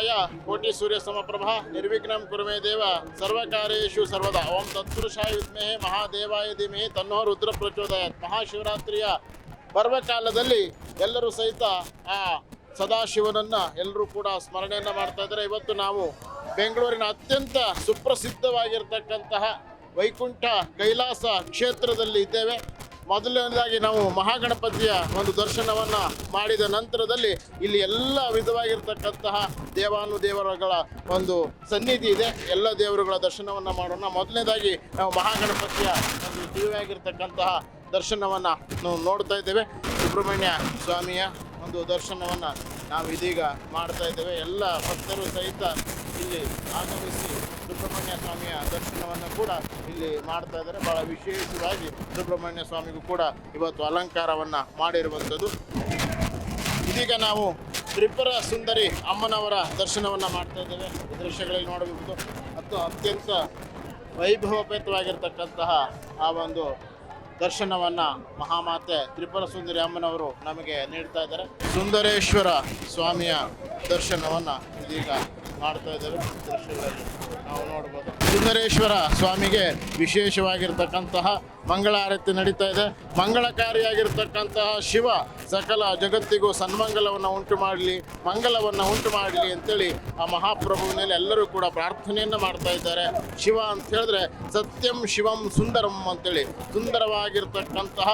ಅಯ ಕೋಟಿ ಸೂರ್ಯ ಸಮಪ್ರಭ, ನಿರ್ವಿಘ್ನಂ ಕುರುಮೇ ದೇವ ಸರ್ವಕಾರ್ಯೇಷು ಸರ್ವದಾ. ಓಂ ತತ್ಪುರುಷಾಯ ವಿದ್ಮಹೆ ಮಹಾದೇವಾಯ ಧೀಮಹಿ ತನ್ನೋ ರುದ್ರ ಪ್ರಚೋದಯತ್. ಮಹಾಶಿವರಾತ್ರಿಯ ಪರ್ವಕಾಲದಲ್ಲಿ ಎಲ್ಲರೂ ಸಹಿತ ಆ ಸದಾಶಿವನನ್ನ ಎಲ್ಲರೂ ಕೂಡ ಸ್ಮರಣೆಯನ್ನ ಮಾಡ್ತಾ ಇದ್ದಾರೆ. ಇವತ್ತು ನಾವು ಬೆಂಗಳೂರಿನ ಅತ್ಯಂತ ಸುಪ್ರಸಿದ್ಧವಾಗಿರ್ತಕ್ಕಂತಹ ವೈಕುಂಠ ಕೈಲಾಸ ಕ್ಷೇತ್ರದಲ್ಲಿ ಇದ್ದೇವೆ. ಮೊದಲನೇದಾಗಿ ನಾವು ಮಹಾಗಣಪತಿಯ ಒಂದು ದರ್ಶನವನ್ನ ಮಾಡಿದ ನಂತರದಲ್ಲಿ ಇಲ್ಲಿ ಎಲ್ಲ ವಿಧವಾಗಿರ್ತಕ್ಕಂತಹ ದೇವಾನುದೇವರುಗಳ ಒಂದು ಸನ್ನಿಧಿ ಇದೆ. ಎಲ್ಲ ದೇವರುಗಳ ದರ್ಶನವನ್ನ ಮಾಡೋಣ. ಮೊದಲನೇದಾಗಿ ನಾವು ಮಹಾಗಣಪತಿಯ ಒಂದು ದಿವ್ಯವಾಗಿರ್ತಕ್ಕಂತಹ ದರ್ಶನವನ್ನ ನಾವು ನೋಡ್ತಾ ಇದ್ದೇವೆ. ಸುಬ್ರಹ್ಮಣ್ಯ ಸ್ವಾಮಿಯ ಒಂದು ದರ್ಶನವನ್ನ ನಾವು ಇದೀಗ ಮಾಡ್ತಾ ಇದ್ದೇವೆ. ಎಲ್ಲ ಭಕ್ತರು ಸಹಿತ ಇಲ್ಲಿ ಆಗಮಿಸಿ ಕೂಡ ಇಲ್ಲಿ ಮಾಡ್ತಾ ಇದ್ದಾರೆ. ಬಹಳ ವಿಶೇಷವಾಗಿ ಸುಬ್ರಹ್ಮಣ್ಯ ಸ್ವಾಮಿಗೂ ಕೂಡ ಇವತ್ತು ಅಲಂಕಾರವನ್ನ ಮಾಡಿರುವಂಥದ್ದು. ಇದೀಗ ನಾವು ತ್ರಿಪುರ ಸುಂದರಿ ಅಮ್ಮನವರ ದರ್ಶನವನ್ನ ಮಾಡ್ತಾ ಇದ್ದೇವೆ. ಈ ದೃಶ್ಯಗಳಲ್ಲಿ ನೋಡಬಹುದು. ಮತ್ತು ಅತ್ಯಂತ ವೈಭವೋಪೇತವಾಗಿರ್ತಕ್ಕಂತಹ ಆ ಒಂದು ದರ್ಶನವನ್ನ ಮಹಾಮಾತೆ ತ್ರಿಪುರ ಸುಂದರಿ ಅಮ್ಮನವರು ನಮಗೆ ನೀಡ್ತಾ ಇದ್ದಾರೆ. ಸುಂದರೇಶ್ವರ ಸ್ವಾಮಿಯ ದರ್ಶನವನ್ನ ಇದೀಗ ನಾವು ನೋಡ್ಬೋದು. ಸುಂದರೇಶ್ವರ ಸ್ವಾಮಿಗೆ ವಿಶೇಷವಾಗಿರ್ತಕ್ಕಂತಹ ಮಂಗಳಾರತಿ ನಡೀತಾ ಇದೆ. ಮಂಗಳಕಾರಿಯಾಗಿರ್ತಕ್ಕಂತಹ ಶಿವ ಸಕಲ ಜಗತ್ತಿಗೂ ಸನ್ಮಂಗಲವನ್ನು ಉಂಟು ಮಾಡಲಿ, ಮಂಗಲವನ್ನು ಉಂಟು ಮಾಡಲಿ ಅಂತೇಳಿ ಆ ಮಹಾಪ್ರಭುವಿನಲ್ಲಿ ಎಲ್ಲರೂ ಕೂಡ ಪ್ರಾರ್ಥನೆಯನ್ನು ಮಾಡ್ತಾ ಇದ್ದಾರೆ. ಶಿವ ಅಂತ ಹೇಳಿದ್ರೆ ಸತ್ಯಂ ಶಿವಂ ಸುಂದರಂ ಅಂತೇಳಿ ಸುಂದರವಾಗಿರ್ತಕ್ಕಂತಹ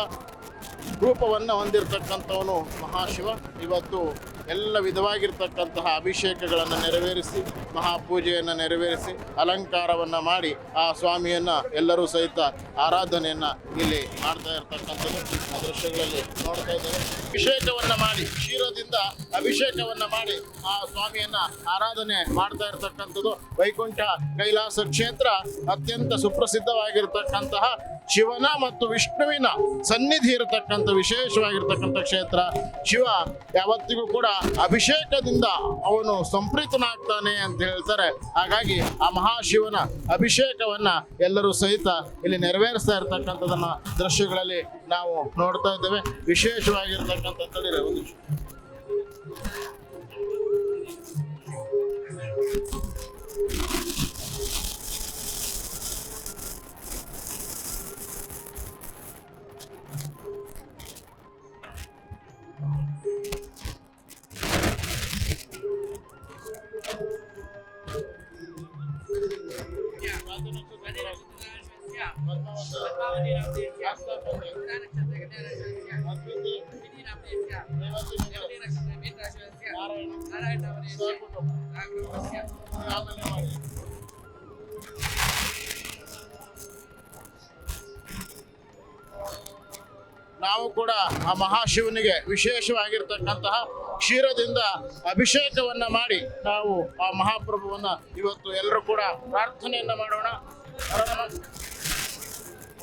ರೂಪವನ್ನು ಹೊಂದಿರತಕ್ಕಂಥವನು ಮಹಾಶಿವ. ಇವತ್ತು ಎಲ್ಲ ವಿಧವಾಗಿರ್ತಕ್ಕಂತಹ ಅಭಿಷೇಕಗಳನ್ನು ನೆರವೇರಿಸಿ, ಮಹಾಪೂಜೆಯನ್ನು ನೆರವೇರಿಸಿ, ಅಲಂಕಾರವನ್ನು ಮಾಡಿ ಆ ಸ್ವಾಮಿಯನ್ನು ಎಲ್ಲರೂ ಸಹಿತ ಆರಾಧನೆಯನ್ನು ಇಲ್ಲಿ ಮಾಡ್ತಾ ಇರ್ತಕ್ಕಂಥದ್ದು. ಆ ದೃಶ್ಯಗಳಲ್ಲಿ ನೋಡ್ತಾ ಇದ್ದೇವೆ. ಅಭಿಷೇಕವನ್ನು ಮಾಡಿ, ಕ್ಷೀರದಿಂದ ಅಭಿಷೇಕವನ್ನು ಮಾಡಿ ಆ ಸ್ವಾಮಿಯನ್ನ ಆರಾಧನೆ ಮಾಡ್ತಾ ಇರ್ತಕ್ಕಂಥದ್ದು. ವೈಕುಂಠ ಕೈಲಾಸ ಕ್ಷೇತ್ರ ಅತ್ಯಂತ ಸುಪ್ರಸಿದ್ಧವಾಗಿರ್ತಕ್ಕಂತಹ ಶಿವನ ಮತ್ತು ವಿಷ್ಣುವಿನ ಸನ್ನಿಧಿ ಇರತಕ್ಕಂಥ ವಿಶೇಷವಾಗಿರ್ತಕ್ಕಂಥ ಕ್ಷೇತ್ರ. ಶಿವ ಯಾವತ್ತಿಗೂ ಕೂಡ ಅಭಿಷೇಕದಿಂದ ಅವನು ಸಂಪ್ರೀತನಾಗ್ತಾನೆ ಅಂತ ಹೇಳ್ತಾರೆ. ಹಾಗಾಗಿ ಆ ಮಹಾಶಿವನ ಅಭಿಷೇಕವನ್ನ ಎಲ್ಲರೂ ಸಹಿತ ಇಲ್ಲಿ ನೆರವೇರಿಸ್ತಾ ಇರ್ತಕ್ಕಂಥದನ್ನ ದೃಶ್ಯಗಳಲ್ಲಿ ನಾವು ನೋಡ್ತಾ ಇದ್ದೇವೆ. ವಿಶೇಷವಾಗಿರ್ತಕ್ಕಂಥ ಒಂದು ಒಂದು ನಿಮಿಷ. ನಾವು ಕೂಡ ಆ ಮಹಾಶಿವನಿಗೆ ವಿಶೇಷವಾಗಿರ್ತಕ್ಕಂತಹ ಕ್ಷೀರದಿಂದ ಅಭಿಷೇಕವನ್ನ ಮಾಡಿ ನಾವು ಆ ಮಹಾಪ್ರಭುವನ್ನ ಇವತ್ತು ಎಲ್ಲರೂ ಕೂಡ ಪ್ರಾರ್ಥನೆಯನ್ನ ಮಾಡೋಣ. ಹರ ನಮಃ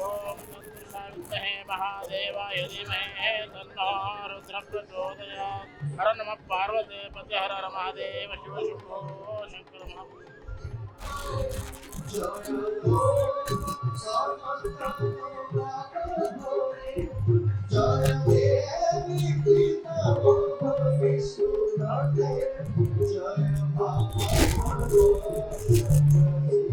ಓಂ ತತ್ಪುರುಷಾಯ ಮಹಾದೇವಾಯ ಧೀಮಹಿ ತನ್ನೋ ರುದ್ರ ಪ್ರಚೋದಯಾತ್ ಹರ ನಮಃ ಪಾರ್ವತಿ ಪತಿ ಹರ ಹರ ಮಹಾದೇವ ಶಿವ ಶಂಭೋ ಶಂಕರ ಮಹಾ